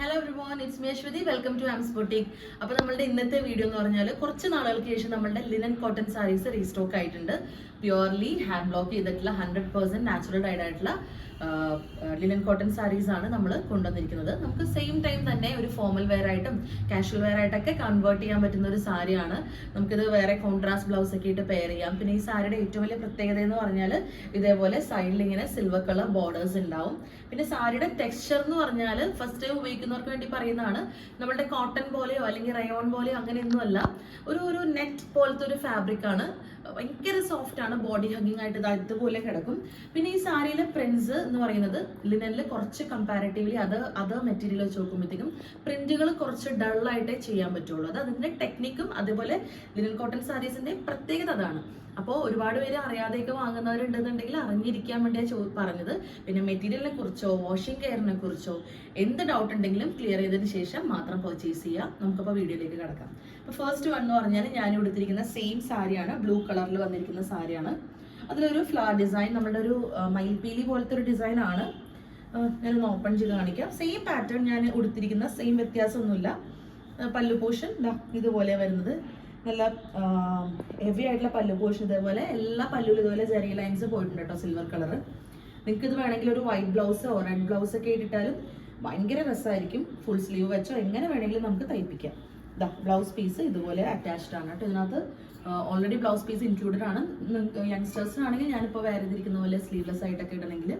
Hello everyone it's Meshwathi welcome to Arms boutique അപ്പോൾ നമ്മളുടെ ഇന്നത്തെ വീഡിയോ എന്ന് പറഞ്ഞാൽ കുറച്ച് നാളുകൾക്ക് ശേഷം നമ്മളുടെ ലിനൻ കോട്ടൺ സാരീസ് റീസ്റ്റോക്ക് ആയിട്ടുണ്ട്. പ്യുവർലി ഹാൻഡ് ബ്ലോക്ക് ചെയ്തിട്ടുള്ള ഹൺഡ്രഡ് പെർസെന്റ് നാച്ചുറൽ ആയിട്ടുള്ള ലിനൻ കോട്ടൺ സാരീസ് ആണ് നമ്മൾ കൊണ്ടുവന്നിരിക്കുന്നത്. നമുക്ക് സെയിം ടൈം തന്നെ ഒരു ഫോമൽ വെയർ ആയിട്ടും കാഷ്വൽ വെയർ ആയിട്ടൊക്കെ കൺവേർട്ട് ചെയ്യാൻ പറ്റുന്ന ഒരു സാരിയാണ് നമുക്കിത് വേറെ കോൺട്രാസ്റ്റ് ബ്ലൗസ് ഒക്കെ ഇട്ട് പെയർ ചെയ്യാം. പിന്നെ ഈ സാരിയുടെ ഏറ്റവും വലിയ പ്രത്യേകത എന്ന് പറഞ്ഞാൽ ഇതേപോലെ സൈഡിൽ ഇങ്ങനെ സിൽവർ കളർ ബോർഡേഴ്സ് ഉണ്ടാവും. പിന്നെ സാരിയുടെ ടെക്സ്ചർ എന്ന് പറഞ്ഞാൽ ഫസ്റ്റ് ടൈം ഉപയോഗിക്കുന്നവർക്ക് വേണ്ടി പറയുന്നതാണ് നമ്മളുടെ കോട്ടൺ പോലെയോ അല്ലെങ്കിൽ റയോൺ പോലെയോ അങ്ങനെയൊന്നും അല്ല ഒരു ഒരു നെറ്റ് പോലത്തെ ഒരു ഫാബ്രിക് ആണ്. ഭയങ്കര സോഫ്റ്റ് ആണ്. ബോഡി ഹഗിങ് ആയിട്ട് ഇത് ഇതുപോലെ കിടക്കും. പിന്നെ ഈ സാരിയിലെ പ്രിന്റ്സ് എന്ന് പറയുന്നത് ലിനനിൽ കുറച്ച് കമ്പാരിറ്റീവ്ലി അത് അത് മെറ്റീരിയൽ വെച്ച് നോക്കുമ്പോഴത്തേക്കും പ്രിന്റുകൾ കുറച്ച് ഡള്ളായിട്ടേ ചെയ്യാൻ പറ്റുള്ളൂ. അത് അതിന്റെ ടെക്നിക്കും അതേപോലെ ലിനൻ കോട്ടൺ സാരീസിന്റെ പ്രത്യേകത അതാണ്. അപ്പോൾ ഒരുപാട് പേര് അറിയാതെയൊക്കെ വാങ്ങുന്നവരുണ്ടെന്നുണ്ടെങ്കിൽ അറിഞ്ഞിരിക്കാൻ വേണ്ടിയാണ് ചോ പറഞ്ഞത്. പിന്നെ മെറ്റീരിയലിനെ കുറിച്ചോ വാഷിംഗ് കെയറിനെ കുറിച്ചോ എന്ത് ഡൗട്ട് ഉണ്ടെങ്കിലും ക്ലിയർ ചെയ്തതിന് ശേഷം മാത്രം പർച്ചേസ് ചെയ്യാം. നമുക്കപ്പോൾ വീഡിയോയിലേക്ക് കിടക്കാം. ഫസ്റ്റ് വൺ എന്ന് പറഞ്ഞാൽ ഞാൻ എടുത്തിരിക്കുന്ന സെയിം സാരിയാണ് ബ്ലൂ കളറിൽ വന്നിരിക്കുന്ന സാരിയാണ്. അതിലൊരു ഫ്ലവർ ഡിസൈൻ നമ്മളുടെ ഒരു മയിൽപീലി പോലത്തെ ഒരു ആ, ഞാനൊന്ന് ഓപ്പൺ ചെയ്ത് കാണിക്കാം. സെയിം പാറ്റേൺ ഞാൻ ഉടുത്തിരിക്കുന്ന സെയിം വ്യത്യാസമൊന്നുമില്ല. പല്ലു പോഷൻ ഇതാ ഇതുപോലെ വരുന്നത്. നല്ല ഹെവി ആയിട്ടുള്ള പല്ലു പോഷൻ ഇതേപോലെ. എല്ലാ പല്ലുവിലും ഇതുപോലെ ചെറിയ ലൈൻസ് പോയിട്ടുണ്ട് കേട്ടോ സിൽവർ കളർ നിങ്ങൾക്ക് ഇത് വേണമെങ്കിൽ ഒരു വൈറ്റ് ബ്ലൗസോ റെഡ് ബ്ലൗസൊക്കെ ഇട്ടിട്ടാലും ഭയങ്കര രസമായിരിക്കും ഫുൾ സ്ലീവ് വെച്ചോ എങ്ങനെ വേണമെങ്കിലും നമുക്ക് തയ്പ്പിക്കാം. ഇതാ ബ്ലൗസ് പീസ് ഇതുപോലെ അറ്റാച്ച്ഡ് ആണ് കേട്ടോ. ഇതിനകത്ത് ഓൾറെഡി ബ്ലൗസ് പീസ് ഇൻക്ലൂഡഡ് ആണ്. യങ്സ്റ്റേഴ്സിനാണെങ്കിൽ ഞാനിപ്പോൾ വേറെ ഇതിരിക്കുന്ന പോലെ സ്ലീവ്ലെസ് ആയിട്ടൊക്കെ ഇടണമെങ്കിൽ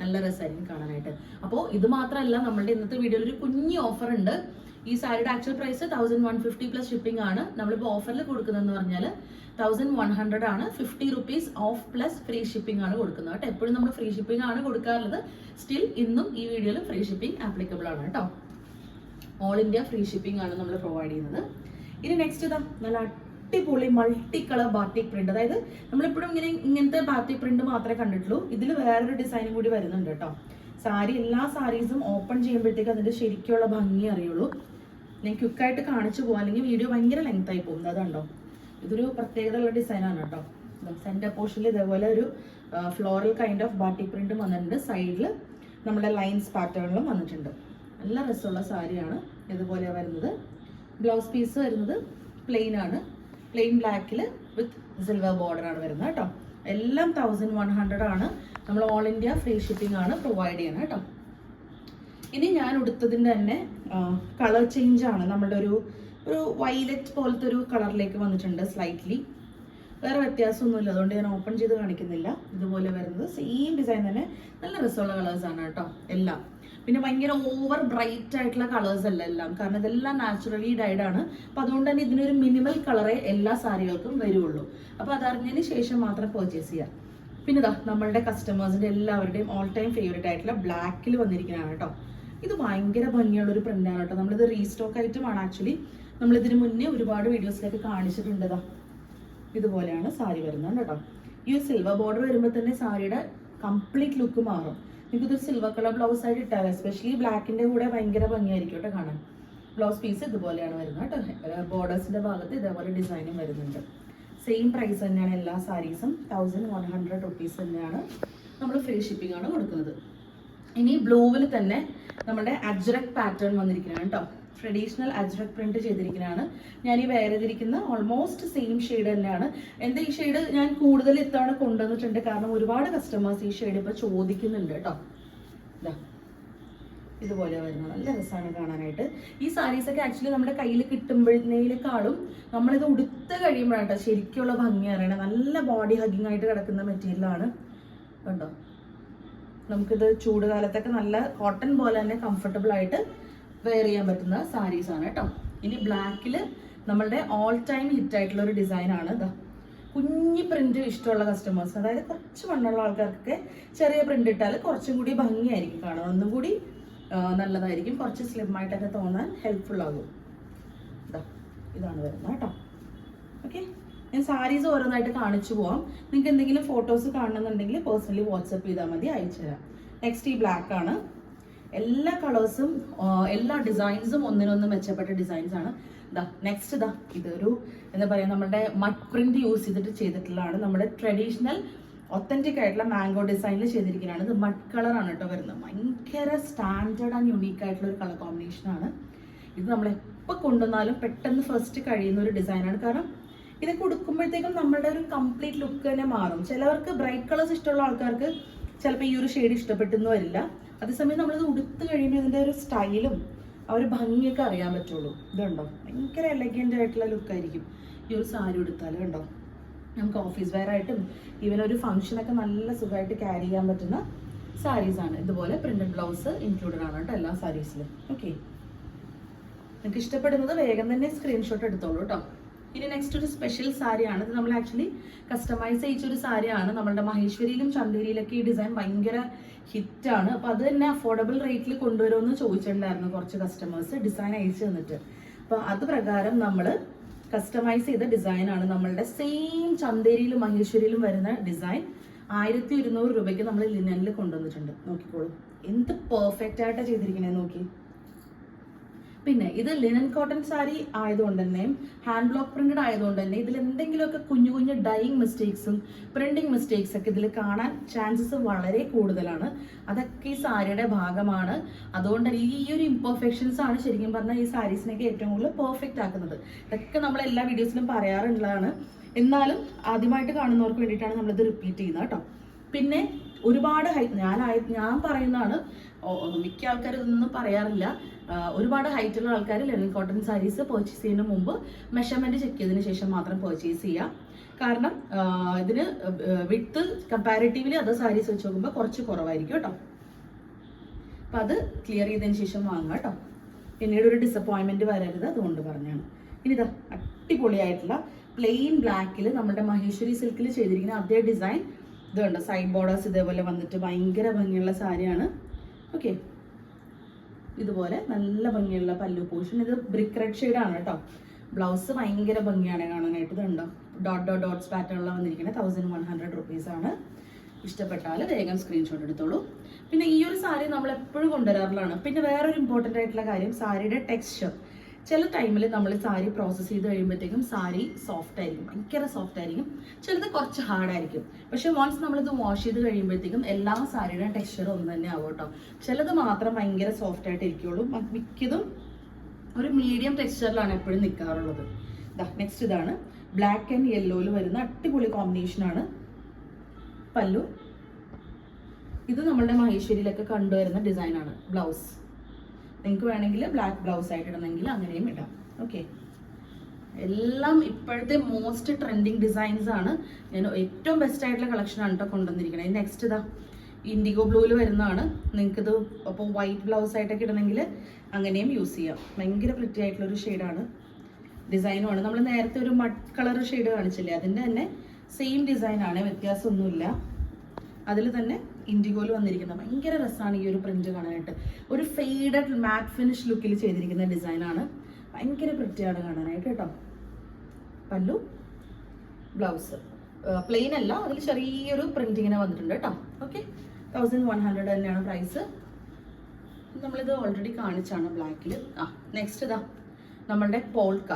നല്ല രസമായിരിക്കും കാണാനായിട്ട്. അപ്പോൾ ഇത് മാത്രമല്ല നമ്മളുടെ ഇന്നത്തെ വീഡിയോയിൽ ഒരു കുഞ്ഞി ഓഫർ ഉണ്ട്. ഈ സാരിയുടെ actual price thousand one fifty plus shipping ആണ്. നമ്മളിപ്പോൾ ഓഫറിൽ കൊടുക്കുന്നതെന്ന് പറഞ്ഞാൽ തൗസൻഡ് വൺ ഹൺഡ്രഡ് ആണ്. Fifty rupees off plus free shipping ആണ് കൊടുക്കുന്നത് കേട്ടോ. എപ്പോഴും നമ്മൾ ഫ്രീ ഷിപ്പിംഗ് ആണ് കൊടുക്കാറുള്ളത്. സ്റ്റിൽ ഇന്നും ഈ വീഡിയോയിൽ ഫ്രീ ഷിപ്പിംഗ് ആപ്ലിക്കബിൾ ആണ് കേട്ടോ. ഓൾ ഇന്ത്യ ഫ്രീ ഷിപ്പിംഗ് ആണ് നമ്മൾ പ്രൊവൈഡ് ചെയ്യുന്നത്. ഇനി നെക്സ്റ്റ് ഇതാ നല്ല അടിപൊളി മൾട്ടി കളർ ബാറ്റിക് പ്രിന്റ് അതായത് നമ്മളിപ്പോഴും ഇങ്ങനെ ഇങ്ങനത്തെ ബാറ്റിക് പ്രിന്റ് മാത്രമേ കണ്ടിട്ടുള്ളൂ. ഇതിൽ വേറൊരു ഡിസൈനും കൂടി വരുന്നുണ്ട് കേട്ടോ. സാരി എല്ലാ സാരീസും ഓപ്പൺ ചെയ്യുമ്പോഴത്തേക്ക് അതിന്റെ ശരിക്കുള്ള ഭംഗി അറിയുള്ളൂ. ഞാൻ ക്വിക്കായിട്ട് കാണിച്ചു പോകാം അല്ലെങ്കിൽ വീഡിയോ ഭയങ്കര ലെങ്ത് ആയി പോകും. അതുണ്ടോ ഇതൊരു പ്രത്യേകതയുള്ള ഡിസൈനാണ് കേട്ടോ. സെന്റർ പോർഷനിൽ ഇതേപോലെ ഒരു ഫ്ലോറൽ കൈൻഡ് ഓഫ് ബാറ്റിക് പ്രിന്റും വന്നിട്ടുണ്ട്. സൈഡിൽ നമ്മുടെ ലൈൻസ് പാറ്റേണിലും വന്നിട്ടുണ്ട്. നല്ല രസമുള്ള സാരിയാണ് ഇതുപോലെ വരുന്നത്. ബ്ലൗസ് പീസ് വരുന്നത് പ്ലെയിൻ ആണ്. പ്ലെയിൻ ബ്ലാക്കിൽ വിത്ത് സിൽവർ ബോർഡർ ആണ് വരുന്നത് കേട്ടോ. എല്ലാം തൗസൻഡ് വൺ ഹൺഡ്രഡ് ആണ്. നമ്മൾ ഓൾ ഇന്ത്യ ഫ്രീ ഷിപ്പിംഗ് ആണ് പ്രൊവൈഡ് ചെയ്യുന്നത് കേട്ടോ. ഇനി ഞാൻ ഉടുത്തതിന്റെ തന്നെ കളർ ചേഞ്ച് ആണ്. നമ്മളുടെ ഒരു ഒരു വൈലറ്റ് പോലത്തെ ഒരു കളറിലേക്ക് വന്നിട്ടുണ്ട് സ്ലൈറ്റ്ലി വേറെ വ്യത്യാസമൊന്നുമില്ല. അതുകൊണ്ട് ഞാൻ ഓപ്പൺ ചെയ്ത് കാണിക്കുന്നില്ല. ഇതുപോലെ വരുന്നത് സെയിം ഡിസൈൻ തന്നെ. നല്ല രസമുള്ള കളേഴ്സാണ് കേട്ടോ. എല്ലാം. പിന്നെ ഭയങ്കര ഓവർ ബ്രൈറ്റ് ആയിട്ടുള്ള കളേഴ്സ് അല്ല എല്ലാം. കാരണം ഇതെല്ലാം നാച്ചുറലി ഡൈഡ് ആണ്. അപ്പൊ അതുകൊണ്ട് തന്നെ ഇതിനൊരു മിനിമൽ കളറേ എല്ലാ സാരികൾക്കും വരുള്ളൂ. അപ്പൊ അതറിഞ്ഞതിന് ശേഷം മാത്രം പർച്ചേസ് ചെയ്യാം. പിന്നെ ഇതാ നമ്മളുടെ കസ്റ്റമേഴ്സിന്റെ എല്ലാവരുടെയും ഓൾ ടൈം ഫേവറേറ്റ് ആയിട്ടുള്ള ബ്ലാക്കിൽ വന്നിരിക്കുന്നതാണ് കേട്ടോ ഇത് ഭയങ്കര ഭംഗിയുള്ള ഒരു പ്രിന്റാണ് കേട്ടോ നമ്മളിത് റീസ്റ്റോക്ക് ഐറ്റമാണ് ആക്ച്വലി നമ്മൾ ഇതിന് മുന്നേ ഒരുപാട് വീഡിയോസിലേക്ക് കാണിച്ചിട്ടുണ്ട് ഇതാ ഇതുപോലെയാണ് സാരി വരുന്നത് കേട്ടോ ഈ സിൽവർ ബോർഡർ വരുമ്പോൾ തന്നെ സാരിയുടെ കംപ്ലീറ്റ് ലുക്ക് മാറും. നിങ്ങൾക്ക് ഇതൊരു സിൽവർ കളർ ബ്ലൗസ് ആയിട്ട് ഇട്ടാൽ എസ്പെഷ്യലി ബ്ലാക്കിന്റെ കൂടെ ഭയങ്കര ഭംഗിയായിരിക്കും കേട്ടോ കാണാൻ. ബ്ലൗസ് പീസ് ഇതുപോലെയാണ് വരുന്നത് കേട്ടോ. ബോർഡേഴ്സിന്റെ ഭാഗത്ത് ഇതേപോലെ ഡിസൈനും വരുന്നുണ്ട്. സെയിം പ്രൈസ് തന്നെയാണ് എല്ലാ സാരീസും തൗസൻഡ് വൺ ഹൺഡ്രഡ് റുപ്പീസ് തന്നെയാണ് നമ്മൾ ഫ്രീ ഷിപ്പിംഗ് ആണ് കൊടുക്കുന്നത്. ഇനി ബ്ലൂവിൽ തന്നെ നമ്മുടെ അജ്രക് പാറ്റേൺ വന്നിരിക്കുന്നതാണ് കേട്ടോ ട്രഡീഷണൽ അജ്രക് പ്രിന്റ് ചെയ്തിരിക്കുന്നതാണ് ഞാൻ ഈ വേറെതിരിക്കുന്ന ഓൾമോസ്റ്റ് സെയിം ഷെയ്ഡ് തന്നെയാണ്. എന്റെ ഈ ഷെയ്ഡ് ഞാൻ കൂടുതൽ ഇത്തവണ കൊണ്ടുവന്നിട്ടുണ്ട്? കാരണം ഒരുപാട് കസ്റ്റമേഴ്സ് ഈ ഷെയ്ഡ് ഇപ്പോൾ ചോദിക്കുന്നുണ്ട് കേട്ടോ ഇതാ ഇതുപോലെ വരുന്നത് നല്ല രസമാണ് കാണാനായിട്ട്. ഈ സാരീസ് ഒക്കെ ആക്ച്വലി നമ്മുടെ കയ്യിൽ കിട്ടുമ്പോഴേക്കാളും നമ്മളിത് ഉടുത്ത് കഴിയുമ്പോഴാണ് കേട്ടോ ശരിക്കുള്ള ഭംഗി അറിയണത്. നല്ല ബോഡി ഹഗിങ് ആയിട്ട് കിടക്കുന്ന മെറ്റീരിയലാണ് കണ്ടോ? നമുക്കിത് ചൂട് കാലത്തൊക്കെ നല്ല കോട്ടൺ പോലെ തന്നെ കംഫർട്ടബിൾ ആയിട്ട് വെയർ ചെയ്യാൻ പറ്റുന്ന സാരീസ് ആണ് കേട്ടോ ഇനി ബ്ലാക്കിൽ നമ്മളുടെ ഓൾ ടൈം ഹിറ്റ് ആയിട്ടുള്ള ഒരു ഡിസൈൻ ആണ് ഇതാ കുഞ്ഞി പ്രിന്റ് ഇഷ്ടമുള്ള കസ്റ്റമേഴ്സ് അതായത് കുറച്ച് മണ്ണുള്ള ആൾക്കാർക്കൊക്കെ ചെറിയ പ്രിന്റ് ഇട്ടാൽ കുറച്ചും കൂടി ഭംഗിയായിരിക്കും കാണാൻ. ഒന്നും കൂടി നല്ലതായിരിക്കും. കുറച്ച് സ്ലിം ആയിട്ടൊക്കെ തോന്നാൻ ഹെൽപ്ഫുൾ ആകും. ഇതാ ഇതാണ് വരുന്നത് കേട്ടോ ഓക്കെ ഞാൻ സാരീസ് ഓരോന്നായിട്ട് കാണിച്ചു പോവാം. നിങ്ങൾക്ക് എന്തെങ്കിലും ഫോട്ടോസ് കാണണമെന്നുണ്ടെങ്കിൽ പേഴ്സണലി വാട്സപ്പ് ചെയ്താൽ മതി അയച്ചു തരാം. നെക്സ്റ്റ് ഈ ബ്ലാക്ക് ആണ്. എല്ലാ കളേഴ്സും എല്ലാ ഡിസൈൻസും ഒന്നിനൊന്ന് മെച്ചപ്പെട്ട ഡിസൈൻസ് ആണ്. ദാ നെക്സ്റ്റ് ദാ ഇതൊരു എന്താ പറയുക നമ്മുടെ മഡ് പ്രിന്റ് യൂസ് ചെയ്തിട്ട് ചെയ്തിട്ടുള്ളതാണ്. നമ്മുടെ ട്രഡീഷണൽ ഒത്തന്റിക് ആയിട്ടുള്ള മാംഗോ ഡിസൈനിൽ ചെയ്തിരിക്കുന്നതാണ്. ഇത് മഡ് കളറാണ് കേട്ടോ വരുന്നത്. ഭയങ്കര സ്റ്റാൻഡേർഡ് ആൻഡ് യുണീക്ക് ആയിട്ടുള്ള ഒരു കളർ കോമ്പിനേഷൻ ആണ്. ഇത് നമ്മൾ എപ്പോൾ കൊണ്ടുവന്നാലും പെട്ടെന്ന് ഫസ്റ്റ് കഴിയുന്ന ഒരു ഡിസൈനാണ് കാരണം ഇത് കൊടുക്കുമ്പോഴത്തേക്കും നമ്മുടെ ഒരു കംപ്ലീറ്റ് ലുക്ക് തന്നെ മാറും. ചിലവർക്ക് ബ്രൈറ്റ് കളേഴ്സ് ഇഷ്ടമുള്ള ആൾക്കാർക്ക് ചിലപ്പോൾ ഈ ഒരു ഷെയ്ഡ് ഇഷ്ടപ്പെട്ടെന്ന് വരില്ല അതേസമയം നമ്മളിത് ഉടുത്ത് കഴിയുമ്പോൾ ഇതിന്റെ ഒരു സ്റ്റൈലും ആ ഒരു ഭംഗിയൊക്കെ അറിയാൻ പറ്റുള്ളൂ. ഇതുണ്ടോ? ഭയങ്കര എലഗന്റ് ആയിട്ടുള്ള ലുക്കായിരിക്കും ഈ ഒരു സാരി ഉടുത്താൽ കണ്ടോ? നമുക്ക് ഓഫീസ് വെയർ ആയിട്ടും ഈവൻ ഒരു ഫംഗ്ഷനൊക്കെ നല്ല സുഖമായിട്ട് ക്യാരി ചെയ്യാൻ പറ്റുന്ന സാരീസാണ് ഇതുപോലെ പ്രിന്റഡ് ബ്ലൗസ് ഇൻക്ലൂഡഡ് ആണ് കേട്ടോ എല്ലാ സാരീസിലും ഓക്കെ നിങ്ങൾക്ക് ഇഷ്ടപ്പെടുന്നത് വേഗം തന്നെ സ്ക്രീൻഷോട്ട് എടുത്തോളൂ കേട്ടോ. ഇനി നെക്സ്റ്റ് ഒരു സ്പെഷ്യൽ സാരിയാണ്. ഇത് നമ്മൾ ആക്ച്വലി കസ്റ്റമൈസ് ചെയ്യിച്ചൊരു സാരിയാണ്. നമ്മളുടെ മഹേശ്വരിയിലും ചന്ദേരിയിലൊക്കെ ഈ ഡിസൈൻ ഭയങ്കര ഹിറ്റാണ് അപ്പോൾ അത് തന്നെ അഫോർഡബിൾ റേറ്റിൽ കൊണ്ടുവരുമെന്ന് ചോദിച്ചിട്ടുണ്ടായിരുന്നു കുറച്ച് കസ്റ്റമേഴ്സ് ഡിസൈൻ അയച്ചു തന്നിട്ട്. അപ്പോൾ അത് പ്രകാരം നമ്മൾ കസ്റ്റമൈസ് ചെയ്ത ഡിസൈനാണ് നമ്മളുടെ സെയിം ചന്തേരിയിലും മഹേശ്വരിയിലും വരുന്ന ഡിസൈൻ ആയിരത്തി ഇരുന്നൂറ് രൂപയ്ക്ക് നമ്മൾ ലിനനിൽ കൊണ്ടുവന്നിട്ടുണ്ട്. നോക്കിക്കോളൂ. എന്ത് പെർഫെക്റ്റ് ആയിട്ടാണ് ചെയ്തിരിക്കണേ നോക്കി പിന്നെ ഇത് ലിനൻ കോട്ടൺ സാരി ആയതുകൊണ്ട് തന്നെ ഹാൻഡ് ബ്ലോക്ക് പ്രിന്റഡ് ആയതുകൊണ്ട് തന്നെ ഇതിൽ എന്തെങ്കിലുമൊക്കെ കുഞ്ഞു കുഞ്ഞു ഡൈയിങ് മിസ്റ്റേക്സും പ്രിന്റിംഗ് മിസ്റ്റേക്സ് ഒക്കെ ഇതിൽ കാണാൻ ചാൻസസ് വളരെ കൂടുതലാണ്. അതൊക്കെ ഈ സാരിയുടെ ഭാഗമാണ്. അതുകൊണ്ട് തന്നെ ഈ ഒരു ഇംപെർഫെക്ഷൻസ് ആണ് ശരിക്കും പറഞ്ഞാൽ ഈ സാരീസിനൊക്കെ ഏറ്റവും കൂടുതൽ പെർഫെക്റ്റ് ആക്കുന്നത്. ഇതൊക്കെ നമ്മൾ എല്ലാ വീഡിയോസിലും പറയാറുള്ളതാണ്. എന്നാലും ആദ്യമായിട്ട് കാണുന്നവർക്ക് വേണ്ടിയിട്ടാണ് നമ്മളിത് റിപ്പീറ്റ് ചെയ്യുന്നത് കേട്ടോ. പിന്നെ ഒരുപാട് ഹൈ ഞാൻ ആയ- ഞാൻ പറയുന്നതാണ് മിക്ക ആൾക്കാരും ഇതൊന്നും പറയാറില്ല. ഒരുപാട് ഹൈറ്റുള്ള ആൾക്കാർ ലെനിൻ കോട്ടൺ സാരീസ് പർച്ചേസ് ചെയ്യുന്ന മുമ്പ് മെഷർമെന്റ് ചെക്ക് ചെയ്തതിന് ശേഷം മാത്രം പർച്ചേസ് ചെയ്യാം. കാരണം ഇതിന് വിത്ത് കമ്പാരിറ്റീവ്ലി അതർ സാരീസ് വെച്ച് നോക്കുമ്പോൾ കുറച്ച് കുറവായിരിക്കും കേട്ടോ. അപ്പം അത് ക്ലിയർ ചെയ്തതിന് ശേഷം വാങ്ങാം കേട്ടോ. പിന്നീട് ഒരു ഡിസപ്പോയിൻമെന്റ് വരരുത് അതുകൊണ്ട് പറഞ്ഞാണ്. ഇനി ഇതാ അടിപൊളിയായിട്ടുള്ള പ്ലെയിൻ ബ്ലാക്കിൽ നമ്മുടെ മഹേശ്വരി സിൽക്കിൽ ചെയ്തിരിക്കുന്ന അതേ ഡിസൈൻ ഇതുണ്ട് സൈഡ് ബോർഡേഴ്സ് ഇതേപോലെ വന്നിട്ട് ഭയങ്കര ഭംഗിയുള്ള സാരിയാണ് ഓക്കെ ഇതുപോലെ നല്ല ഭംഗിയുള്ള പല്ലു പോഷൻ. ഇത് ബ്രിക്ക് റെഡ് ഷെയ്ഡാണ് കേട്ടോ. ബ്ലൗസ് ഭയങ്കര ഭംഗിയാണ് കാണാനായിട്ട്. ഇതുണ്ടോ ഡോട്ട് ഡോട്ട് ഡോട്ട്സ് പാറ്റേണിലാണ് വന്നിരിക്കുന്നത് തൗസൻഡ് വൺ ഹൺഡ്രഡ് റുപ്പീസ് ആണ്. ഇഷ്ടപ്പെട്ടാൽ വേഗം സ്ക്രീൻഷോട്ട് എടുത്തോളൂ. പിന്നെ ഈ ഒരു സാരി നമ്മൾ എപ്പോഴും കൊണ്ടുവരാറുള്ളതാണ് പിന്നെ വേറൊരു ഇമ്പോർട്ടന്റ് ആയിട്ടുള്ള കാര്യം സാരിയുടെ ടെക്സ്ചർ ചില ടൈമിൽ നമ്മൾ സാരി പ്രോസസ്സ് ചെയ്ത് കഴിയുമ്പോഴത്തേക്കും സാരി സോഫ്റ്റ് ആയിരിക്കും ഭയങ്കര സോഫ്റ്റ് ആയിരിക്കും. ചിലത് കുറച്ച് ഹാർഡ് ആയിരിക്കും. പക്ഷെ വൺസ് നമ്മളിത് വാഷ് ചെയ്ത് കഴിയുമ്പോഴത്തേക്കും എല്ലാ സാരിയുടെയും ടെക്സ്ചർ ഒന്ന് തന്നെ ആവും കേട്ടോ. ചിലത് മാത്രം ഭയങ്കര സോഫ്റ്റ് ആയിട്ട് ഇരിക്കുള്ളൂ. മിക്കതും ഒരു മീഡിയം ടെക്സ്ചറിലാണ് എപ്പോഴും നിൽക്കാറുള്ളത് നെക്സ്റ്റ് ഇതാണ്. ബ്ലാക്ക് ആൻഡ് യെല്ലോയിൽ വരുന്ന അടിപൊളി കോമ്പിനേഷൻ ആണ്. പല്ലു. ഇത് നമ്മളുടെ മഹേശ്വരിയിലൊക്കെ കണ്ടുവരുന്ന ഡിസൈനാണ് ബ്ലൗസ് നിങ്ങൾക്ക് വേണമെങ്കിൽ ബ്ലാക്ക് ബ്ലൗസ് ആയിട്ട് ഇടണമെങ്കിൽ അങ്ങനെയും ഇടാം. ഓക്കെ എല്ലാം ഇപ്പോഴത്തെ മോസ്റ്റ് ട്രെൻഡിങ് ഡിസൈൻസ് ആണ്. ഞാൻ ഏറ്റവും ബെസ്റ്റ് ആയിട്ടുള്ള കളക്ഷൻ ആണ് കേട്ടോ കൊണ്ടുവന്നിരിക്കുന്നത് നെക്സ്റ്റ് ഇതാ ഇൻഡിഗോ ബ്ലൂവിൽ വരുന്നതാണ്. നിങ്ങൾക്കിത് അപ്പോൾ വൈറ്റ് ബ്ലൗസ് ആയിട്ടൊക്കെ ഇടണമെങ്കിൽ അങ്ങനെയും യൂസ് ചെയ്യാം. ഭയങ്കര പ്രിറ്റി ആയിട്ടുള്ളൊരു ഷെയ്ഡാണ് ഡിസൈനുമാണ് നമ്മൾ നേരത്തെ ഒരു മഡ് കളർ ഷെയ്ഡ് കാണിച്ചില്ലേ? അതിന്റെ തന്നെ സെയിം ഡിസൈനാണ് വ്യത്യാസമൊന്നുമില്ല. അതിൽ തന്നെ ഇൻഡിഗോയിൽ വന്നിരിക്കുന്ന ഭയങ്കര രസമാണ് ഈ ഒരു പ്രിന്റ് കാണാനായിട്ട്. ഒരു ഫെയ്ഡഡ് മാറ്റ് ഫിനിഷ് ലുക്കിൽ ചെയ്തിരിക്കുന്ന ഡിസൈനാണ് ഭയങ്കര വൃത്തിയാണ് കാണാനായിട്ട് കേട്ടോ. പല്ലു ബ്ലൗസ് പ്ലെയിൻ അല്ല അതിൽ ചെറിയൊരു പ്രിന്റിങ്ങിനെ വന്നിട്ടുണ്ട് കേട്ടോ. ഓക്കെ തൗസൻഡ് വൺ ഹൺഡ്രഡ് തന്നെയാണ് പ്രൈസ് നമ്മളിത് ഓൾറെഡി കാണിച്ചാണ് ബ്ലാക്കിൽ ആ നെക്സ്റ്റ് ഇതാ. നമ്മളുടെ പോൾക്ക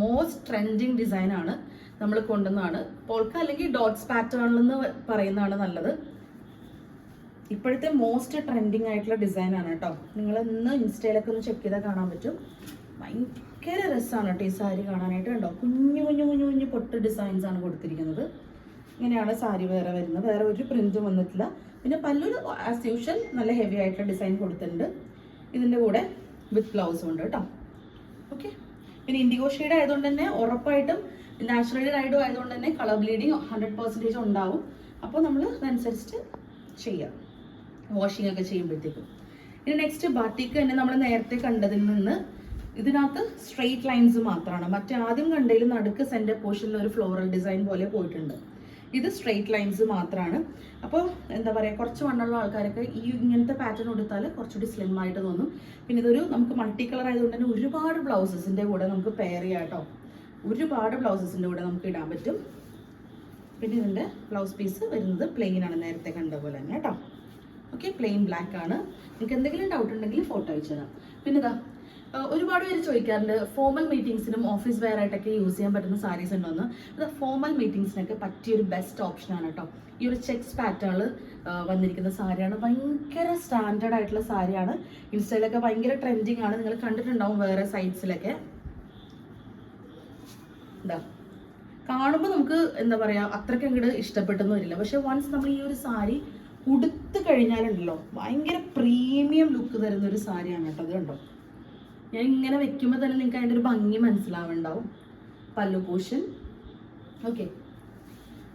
മോസ്റ്റ് ട്രെൻഡിങ് ഡിസൈനാണ് നമ്മൾ കൊണ്ടുവന്നാണ് പോൾക്ക അല്ലെങ്കിൽ ഡോട്ട്സ് പാറ്റേണിലെന്ന് പറയുന്നതാണ് നല്ലത്. ഇപ്പോഴത്തെ മോസ്റ്റ് ട്രെൻഡിങ് ആയിട്ടുള്ള ഡിസൈനാണ് കേട്ടോ നിങ്ങൾ ഇന്ന് ഇൻസ്റ്റയിലൊക്കെ ഒന്ന് ചെക്ക് ചെയ്താൽ കാണാൻ പറ്റും. ഭയങ്കര രസമാണ് കേട്ടോ ഈ സാരി കാണാനായിട്ട് കണ്ടോ? കുഞ്ഞു കുഞ്ഞു കുഞ്ഞു കുഞ്ഞു പൊട്ട് ഡിസൈൻസ് ആണ് കൊടുത്തിരിക്കുന്നത്. ഇങ്ങനെയാണ് സാരി വേറെ വരുന്നത്. വേറെ ഒരു പ്രിന്റും വന്നിട്ടില്ല. പിന്നെ പല്ലൊരു ആസ് യൂഷ്വൽ നല്ല ഹെവി ആയിട്ടുള്ള ഡിസൈൻ കൊടുത്തിട്ടുണ്ട്. ഇതിന്റെ കൂടെ വിത്ത് ബ്ലൗസും ഉണ്ട് കേട്ടോ ഓക്കെ പിന്നെ ഇൻഡിഗോ ഷെയ്ഡ് ആയതുകൊണ്ട് തന്നെ ഉറപ്പായിട്ടും നാച്ചുറൽ റൈഡും ആയതുകൊണ്ട് തന്നെ കളർ ബ്ലീഡിങ് ഹൺഡ്രഡ് പെർസെന്റേജ് ഉണ്ടാവും. അപ്പോൾ നമ്മൾ അതനുസരിച്ച് ചെയ്യാം. വാഷിംഗ് ഒക്കെ ചെയ്യുമ്പോഴത്തേക്കും. ഇനി നെക്സ്റ്റ് ബാട്ടിക്ക് തന്നെ നമ്മൾ നേരത്തെ കണ്ടതിൽ നിന്ന് ഇതിനകത്ത് സ്ട്രെയിറ്റ് ലൈൻസ് മാത്രമാണ്. മറ്റേ ആദ്യം കണ്ടതിൽ നടുക്ക് സെന്റർ പോർഷനിൽ ഒരു ഫ്ലോറൽ ഡിസൈൻ പോലെ പോയിട്ടുണ്ട്. ഇത് സ്ട്രെയിറ്റ് ലൈൻസ് മാത്രമാണ് അപ്പോൾ എന്താ പറയുക കുറച്ച് വണ്ണുള്ള ആൾക്കാരൊക്കെ ഈ ഇങ്ങനത്തെ പാറ്റേൺ കൊടുത്താൽ കുറച്ചുകൂടി സ്ലിം ആയിട്ട് തോന്നും. പിന്നെ ഇതൊരു നമുക്ക് മൾട്ടി കളർ ആയതുകൊണ്ട് തന്നെ ഒരുപാട് ബ്ലൗസസിന്റെ കൂടെ നമുക്ക് പെയർ ചെയ്യാം കേട്ടോ. ഒരുപാട് ബ്ലൗസസിന്റെ കൂടെ നമുക്ക് ഇടാൻ പറ്റും. പിന്നെ ഇതിന്റെ ബ്ലൗസ് പീസ് വരുന്നത് പ്ലെയിൻ ആണ് നേരത്തെ കണ്ട പോലെ തന്നെ കേട്ടോ. ഓക്കെ പ്ലെയിൻ ബ്ലാക്ക് ആണ്. നിങ്ങൾക്ക് എന്തെങ്കിലും ഡൗട്ട് ഉണ്ടെങ്കിൽ ഫോട്ടോ അയച്ചു തരാം. പിന്നെ ഇതാ ഒരുപാട് പേര് ചോദിക്കാറുണ്ട് ഫോമൽ മീറ്റിംഗ്സിനും ഓഫീസ് വെയർ ആയിട്ടൊക്കെ യൂസ് ചെയ്യാൻ പറ്റുന്ന സാരീസ് ഉണ്ടോന്ന് അത് ഫോമൽ മീറ്റിംഗ്സിനൊക്കെ പറ്റിയൊരു ബെസ്റ്റ് ഓപ്ഷനാണ് കേട്ടോ ഈ ഒരു ചെക്സ് പാറ്റേണിൽ വന്നിരിക്കുന്ന സാരിയാണ് ഭയങ്കര സ്റ്റാൻഡേർഡ് ആയിട്ടുള്ള സാരിയാണ്. ഇൻസ്റ്റയിലൊക്കെ ഭയങ്കര ട്രെൻഡിങ് ആണ്. നിങ്ങൾ കണ്ടിട്ടുണ്ടാവും വേറെ സൈറ്റ്സിലൊക്കെ എന്താ കാണുമ്പോൾ നമുക്ക് എന്താ പറയാ അത്രയ്ക്ക് അങ്ങോട്ട് ഇഷ്ടപ്പെട്ടെന്ന് വരില്ല. പക്ഷെ വൺസ് നമ്മൾ ഈ ഒരു സാരി ഉടുത്ത് കഴിഞ്ഞാലുണ്ടല്ലോ ഭയങ്കര പ്രീമിയം ലുക്ക് തരുന്ന ഒരു സാരിയാണ് കേട്ടോ അത് കണ്ടോ? ഞാൻ ഇങ്ങനെ വെക്കുമ്പോൾ തന്നെ നിങ്ങൾക്ക് അതിന്റെ ഒരു ഭംഗി മനസ്സിലാവുണ്ടാവും. പല്ലു പോഷൻ. ഓക്കെ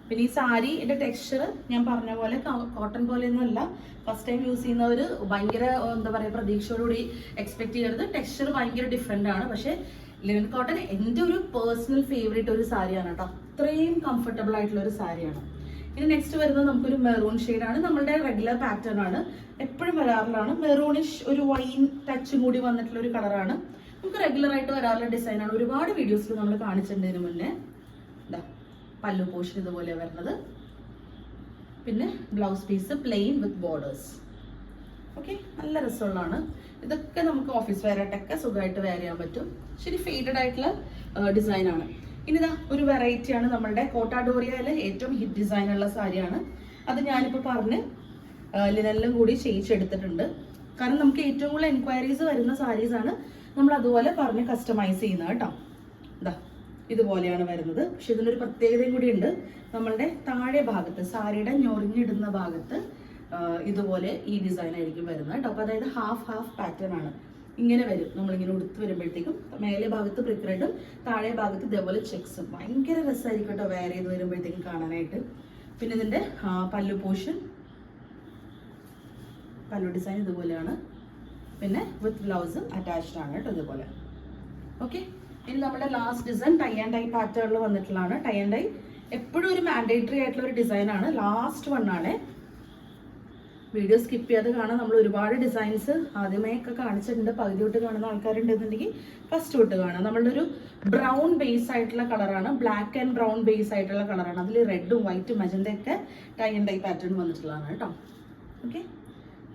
പിന്നെ ഈ സാരി എന്റെ ടെക്സ്ചർ ഞാൻ പറഞ്ഞ പോലെ കോട്ടൺ പോലെയൊന്നും അല്ല. ഫസ്റ്റ് ടൈം യൂസ് ചെയ്യുന്നവർ ഭയങ്കര എന്താ പറയുക പ്രതീക്ഷയോടുകൂടി എക്സ്പെക്ട് ചെയ്യരുത് ടെക്സ്ചർ ഭയങ്കര ഡിഫറെന്റ് ആണ്. പക്ഷേ ലിനൻ കോട്ടൺ എന്റെ ഒരു പേഴ്സണൽ ഫേവറേറ്റ് ഒരു സാരിയാണ് കേട്ടോ. അത്രയും കംഫർട്ടബിൾ ആയിട്ടുള്ള ഒരു സാരിയാണ്. ഇനി നെക്സ്റ്റ് വരുന്നത് നമുക്കൊരു മെറൂൺ ആണ്. നമ്മളുടെ റെഗുലർ പാറ്റേൺ ആണ്. എപ്പോഴും വരാറുള്ളതാണ് മെറൂണിഷ് ഒരു വൈൻ ടച്ചും കൂടി വന്നിട്ടുള്ള ഒരു കളറാണ് നമുക്ക് റെഗുലർ ആയിട്ട് വരാറുള്ള ഡിസൈനാണ് ഒരുപാട് വീഡിയോസിൽ നമ്മൾ കാണിച്ചിട്ടുണ്ടതിന് മുന്നേ. ഇതാ പല്ലു പോഷൻ ഇതുപോലെ വരുന്നത്. പിന്നെ blouse piece plain with borders okay നല്ല രസമുള്ളതാണ്. ഇതൊക്കെ നമുക്ക് ഓഫീസ് വെയർ ആയിട്ടൊക്കെ സുഖമായിട്ട് വെയർ ചെയ്യാൻ പറ്റും. ശരി ഫെയ്ഡഡ് ആയിട്ടുള്ള ഡിസൈൻ ആണ് ഇനി ഇതാ ഒരു വെറൈറ്റി ആണ് നമ്മളുടെ കോട്ടാഡോറിയയിലെ ഏറ്റവും ഹിറ്റ് ഡിസൈൻ ഉള്ള സാരിയാണ് അത് ഞാനിപ്പോൾ പറഞ്ഞ് ലിനെല്ലാം കൂടി ചെയ്യിച്ചെടുത്തിട്ടുണ്ട്. കാരണം നമുക്ക് ഏറ്റവും കൂടുതൽ എൻക്വയറീസ് വരുന്ന സാരീസ് ആണ് നമ്മൾ അതുപോലെ പറഞ്ഞ് കസ്റ്റമൈസ് ചെയ്യുന്നത് കേട്ടോ. ഇതാ ഇതുപോലെയാണ് വരുന്നത്. പക്ഷെ ഇതിനൊരു പ്രത്യേകതയും കൂടി ഉണ്ട്. നമ്മളുടെ താഴെ ഭാഗത്ത് സാരിയുടെ ഞൊറിഞ്ഞിടുന്ന ഭാഗത്ത് ഇതുപോലെ ഈ ഡിസൈൻ ആയിരിക്കും വരുന്നത് കേട്ടോ. അപ്പോൾ അതായത് ഹാഫ് ഹാഫ് പാറ്റേൺ ആണ്. ഇങ്ങനെ വരും. നമ്മളിങ്ങനെ ഉടുത്ത് വരുമ്പോഴത്തേക്കും മേലെ ഭാഗത്ത് റെഡും താഴെ ഭാഗത്ത് ഇതേപോലെ ചെക്സും ഭയങ്കര രസമായിരിക്കും കേട്ടോ വെയർ വരുമ്പോഴത്തേക്കും കാണാനായിട്ട്. പിന്നെ ഇതിന്റെ പല്ലു പോഷൻ പല്ലു ഡിസൈൻ ഇതുപോലെയാണ്. പിന്നെ വിത്ത് ബ്ലൗസും അറ്റാച്ച്ഡ് ആണ് കേട്ടോ ഇതുപോലെ. ഓക്കെ ഇനി നമ്മുടെ last design tie and tie പാറ്റേണിൽ വന്നിട്ടുള്ളതാണ്. ടൈ ആൻഡ് ടൈ എപ്പോഴും ഒരു മാൻഡേറ്ററി ആയിട്ടുള്ള ഒരു ഡിസൈനാണ് ലാസ്റ്റ് വൺ ആണ്. വീഡിയോ സ്കിപ്പ് ചെയ്യാതെ കാണാൻ നമ്മൾ ഒരുപാട് ഡിസൈൻസ് ആദ്യമേ ഒക്കെ കാണിച്ചിട്ടുണ്ട്. പകുതി തൊട്ട് കാണുന്ന ആൾക്കാരുണ്ടെന്നുണ്ടെങ്കിൽ ഫസ്റ്റ് തൊട്ട് കാണാം. നമ്മളുടെ ഒരു ബ്രൗൺ ബേസ് ആയിട്ടുള്ള കളറാണ് ബ്ലാക്ക് ആൻഡ് ബ്രൗൺ ബേസ് ആയിട്ടുള്ള കളറാണ് അതിൽ റെഡും വൈറ്റും മജന്തയൊക്കെ ടൈ ആൻഡ് ടൈ പാറ്റേൺ വന്നിട്ടുള്ളതാണ് കേട്ടോ. ഓക്കെ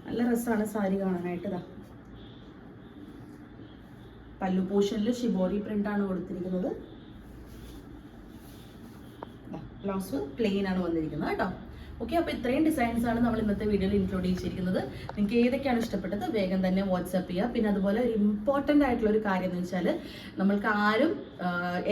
നല്ല രസമാണ് സാരി കാണാനായിട്ട് ഇതാ പല്ലു പോഷനിൽ ഷിബോറി ആണ് കൊടുത്തിരിക്കുന്നത്. ബ്ലൗസ് പ്ലെയിൻ ആണ് വന്നിരിക്കുന്നത് കേട്ടോ. ഓക്കെ അപ്പോൾ ഇത്രയും ഡിസൈൻസ് ആണ് നമ്മൾ ഇന്നത്തെ വീഡിയോയിൽ ഇൻക്ലൂഡ് ചെയ്തിരിക്കുന്നത്. നിങ്ങൾക്ക് ഏതൊക്കെയാണ് ഇഷ്ടപ്പെട്ടത് വേഗം തന്നെ വാട്സപ്പ് ചെയ്യുക പിന്നെ അതുപോലെ ഒരു ഇമ്പോർട്ടന്റ് ആയിട്ടുള്ള ഒരു കാര്യം എന്ന് വെച്ചാൽ നമ്മൾക്ക് ആരും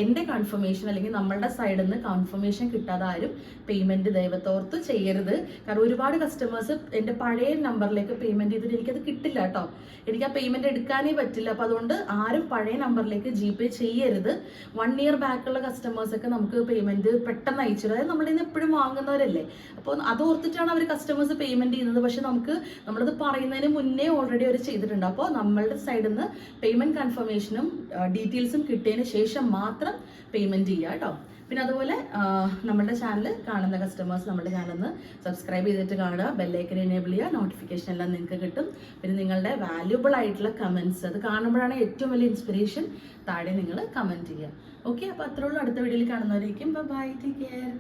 എന്റെ കൺഫർമേഷൻ അല്ലെങ്കിൽ നമ്മളുടെ സൈഡിൽ നിന്ന് കൺഫർമേഷൻ കിട്ടാതെ ആരും പേയ്മെന്റ് ദൈവത്തോർത്ത് ചെയ്യരുത്. കാരണം ഒരുപാട് കസ്റ്റമേഴ്സ് എന്റെ പഴയ നമ്പറിലേക്ക് പേയ്മെന്റ് ചെയ്തിട്ട് എനിക്കത് കിട്ടില്ല കേട്ടോ. എനിക്ക് ആ പേയ്മെന്റ് എടുക്കാനേ പറ്റില്ല. അപ്പോൾ അതുകൊണ്ട് ആരും പഴയ നമ്പറിലേക്ക് ജി പേ ചെയ്യരുത്. വൺ ഇയർ ബാക്കുള്ള കസ്റ്റമേഴ്സൊക്കെ നമുക്ക് പേയ്മെന്റ് പെട്ടെന്ന് അയച്ചു അതായത് നമ്മളിന്ന് എപ്പോഴും വാങ്ങുന്നവരല്ലേ. അപ്പോൾ അത് ഓർത്തിട്ടാണ് അവർ കസ്റ്റമേഴ്സ് പേയ്മെന്റ് ചെയ്യുന്നത്. പക്ഷെ നമുക്ക് നമ്മളത് പറയുന്നതിന് മുന്നേ ഓൾറെഡി അവർ ചെയ്തിട്ടുണ്ട്. അപ്പോൾ നമ്മളുടെ സൈഡിൽ നിന്ന് പേയ്മെന്റ് കൺഫർമേഷനും ഡീറ്റെയിൽസും കിട്ടിയതിന് ശേഷം മാത്രം പേയ്മെന്റ് ചെയ്യുക കേട്ടോ. പിന്നെ അതുപോലെ നമ്മുടെ ചാനൽ കാണുന്ന കസ്റ്റമേഴ്സ് നമ്മുടെ ചാനൽ ഒന്ന് സബ്സ്ക്രൈബ് ചെയ്തിട്ട് കാണുക. ബെല്ലൈക്കൻ എനേബിൾ ചെയ്യുക. നോട്ടിഫിക്കേഷൻ എല്ലാം നിങ്ങൾക്ക് കിട്ടും. പിന്നെ നിങ്ങളുടെ വാല്യുബിൾ ആയിട്ടുള്ള കമൻസ് അത് കാണുമ്പോഴാണ് ഏറ്റവും വലിയ ഇൻസ്പിറേഷൻ താഴെ നിങ്ങൾ കമന്റ് ചെയ്യുക. ഓക്കെ അപ്പോൾ അത്രയുള്ളൂ അടുത്ത വീഡിയോയിൽ കാണുന്നവരേക്കും. Bye take care